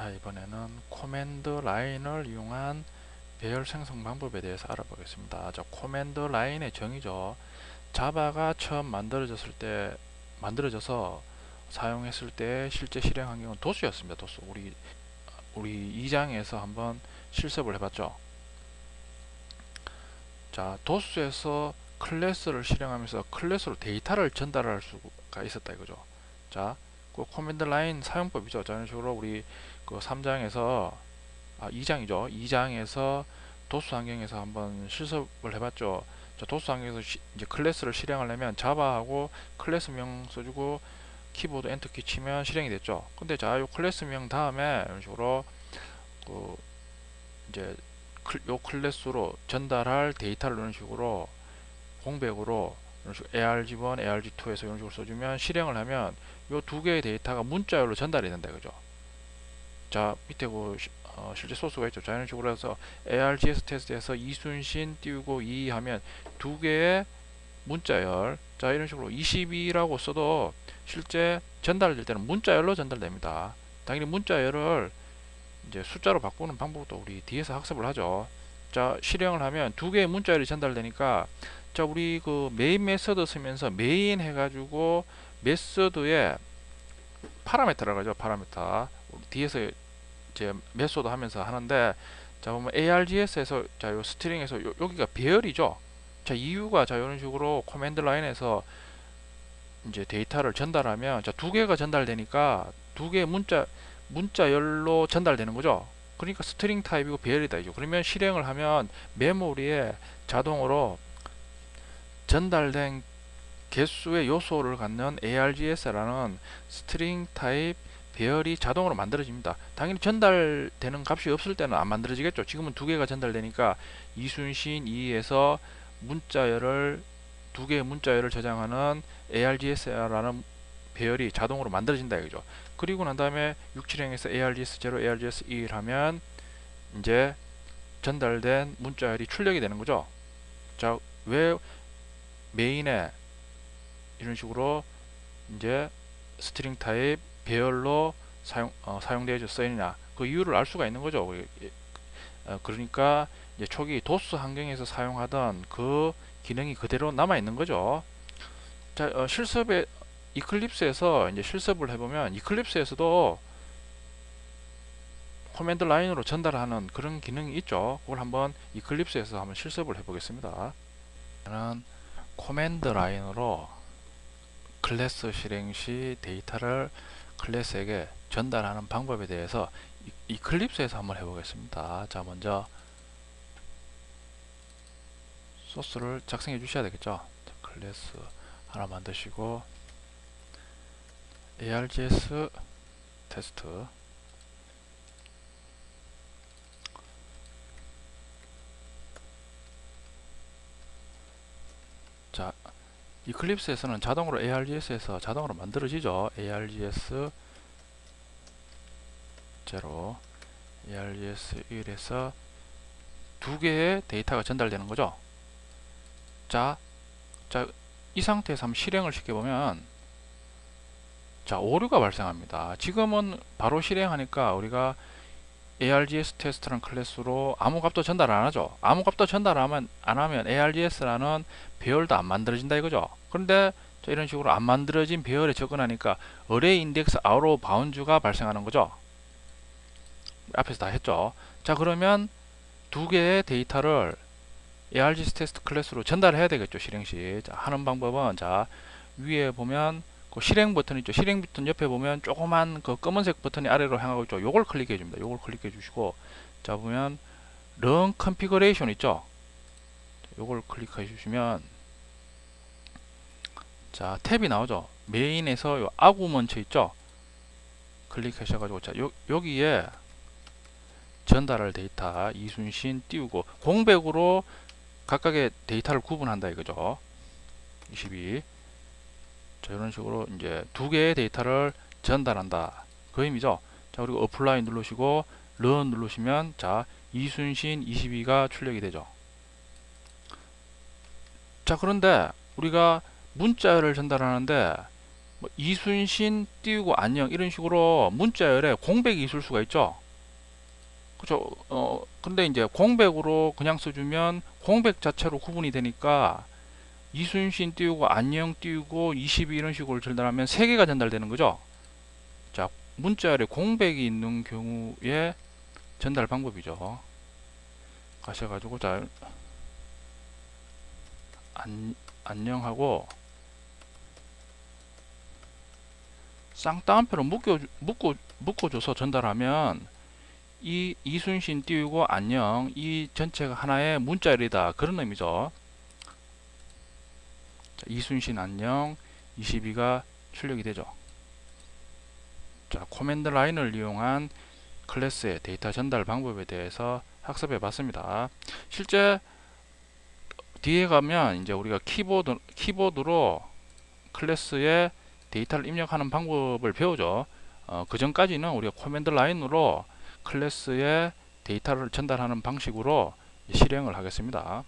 자 이번에는 코맨드 라인을 이용한 배열 생성 방법에 대해서 알아보겠습니다. 자 코맨드 라인의 정의죠. 자바가 처음 만들어졌을 때 만들어져서 사용했을 때 실제 실행 환경은 도수였습니다. 도수. 우리 우리 2장에서 한번 실습을 해봤죠. 자 도수에서 클래스를 실행하면서 클래스로 데이터를 전달할 수가 있었다 이거죠. 자, 그 코맨드 라인 사용법이죠. 자, 이런 식으로 우리 그 3장에서 아 2장이죠. 2장에서 도수 환경에서 한번 실습을 해봤죠. 자, 도수 환경에서 시, 이제 클래스를 실행하려면 자바하고 클래스명 써주고 키보드 엔터키 치면 실행이 됐죠. 근데 자, 요 클래스명 다음에 이런 식으로 그 이제 클, 요 클래스로 전달할 데이터를 이런 식으로 공백으로 이런 식으로 ARG1, ARG2에서 이런 식으로 써주면 실행을 하면 요 두 개의 데이터가 문자열로 전달이 된다 그죠. 자 밑에 그 어, 실제 소스가 있죠. 자 이런 식으로 해서 ARGS 테스트에서 이순신 띄우고 2 하면 두 개의 문자열 자 이런 식으로 22라고 써도 실제 전달될 때는 문자열로 전달됩니다. 당연히 문자열을 이제 숫자로 바꾸는 방법도 우리 뒤에서 학습을 하죠. 자 실행을 하면 두 개의 문자열이 전달되니까 자 우리 그 메인 메서드 쓰면서 메인 해가지고 메서드에 파라메터라고 하죠 파라메터 뒤에서 이제 메소드 하면서 하는데 자 보면 ARGS에서 자 요 스트링에서 요, 여기가 배열이죠? 자 이유가 자 이런 식으로 코맨드 라인에서 이제 데이터를 전달하면 자 두 개가 전달되니까 두 개의 문자 문자열로 전달되는 거죠? 그러니까 스트링 타입이고 배열이다 이죠. 그러면 실행을 하면 메모리에 자동으로 전달된 개수의 요소를 갖는 ARGS라는 스트링 타입 배열이 자동으로 만들어집니다. 당연히 전달되는 값이 없을 때는 안 만들어지겠죠. 지금은 두 개가 전달되니까 이순신 2에서 문자열을 두 개의 문자열을 저장하는 ARGS라는 배열이 자동으로 만들어진다 이거죠. 그리고 난 다음에 67행에서 ARGS0, ARGS1 하면 이제 전달된 문자열이 출력이 되는 거죠. 자, 왜 메인에 이런 식으로 이제 스트링 타입 배열로 사용 어, 사용되어 써있냐 그 이유를 알 수가 있는 거죠. 어, 그러니까 초기 도스 환경에서 사용하던 그 기능이 그대로 남아 있는 거죠. 자 어, 실습에 이클립스에서 이제 실습을 해보면 이클립스에서도 코맨드 라인으로 전달하는 그런 기능이 있죠. 그걸 한번 이클립스에서 한번 실습을 해 보겠습니다. 저는 코맨드 라인으로 클래스 실행 시 데이터를 클래스에게 전달하는 방법에 대해서 이클립스에서 한번 해보겠습니다. 자 먼저 소스를 작성해 주셔야 되겠죠. 자, 클래스 하나 만드시고 ARGS 테스트 자 이클립스에서는 자동으로 ARGS에서 자동으로 만들어지죠. ARGS 0 ARGS 1에서 두 개의 데이터가 전달되는 거죠. 자, 자, 이 상태에서 한번 실행을 시켜보면 자, 오류가 발생합니다. 지금은 바로 실행하니까 우리가 ARGS 테스트라는 클래스로 아무 값도 전달 안 하죠. 아무 값도 전달 안 하면 ARGS라는 배열도 안 만들어진다 이거죠. 그런데 이런 식으로 안 만들어진 배열에 접근하니까 어레이 인덱스 아우로 바운드가 발생하는 거죠. 앞에서 다 했죠. 자 그러면 두 개의 데이터를 ARGS 테스트 클래스로 전달해야 되겠죠. 실행 시. 자, 하는 방법은 자 위에 보면 그 실행 버튼 있죠. 실행 버튼 옆에 보면 조그만 그 검은색 버튼이 아래로 향하고 있죠. 요걸 클릭해 줍니다. 요걸 클릭해 주시고 자 보면 run configuration 있죠. 요걸 클릭해 주시면 자 탭이 나오죠. 메인에서 요 아구먼처 있죠. 클릭하셔 가지고 자 요, 여기에 전달할 데이터 이순신 띄우고 공백으로 각각의 데이터를 구분한다 이거죠. 22 자, 이런 식으로 이제 두 개의 데이터를 전달한다. 그 의미죠. 자, 그리고 어플라이 누르시고 런 누르시면 자, 이순신 22가 출력이 되죠. 자, 그런데 우리가 문자를 전달하는데 뭐 이순신 띄우고 안녕 이런 식으로 문자열에 공백이 있을 수가 있죠. 그죠? 어 근데 이제 공백으로 그냥 써주면 공백 자체로 구분이 되니까 이순신 띄우고 안녕 띄우고 22 이런 식으로 전달하면 세 개가 전달되는 거죠. 자 문자열에 공백이 있는 경우에 전달 방법이죠. 가셔가지고 자 안, 안녕하고 쌍따옴표로 묶여 묶어 묶어줘서 전달하면 이 이순신 띄우고 안녕 이 전체가 하나의 문자열이다 그런 의미죠. 자, 이순신 안녕 22가 출력이 되죠. 자 코맨드 라인을 이용한 클래스의 데이터 전달 방법에 대해서 학습해 봤습니다. 실제 뒤에 가면 이제 우리가 키보드 키보드로 클래스에 데이터를 입력하는 방법을 배우죠. 어, 그 전까지는 우리가 코맨드 라인으로 클래스에 데이터를 전달하는 방식으로 실행을 하겠습니다.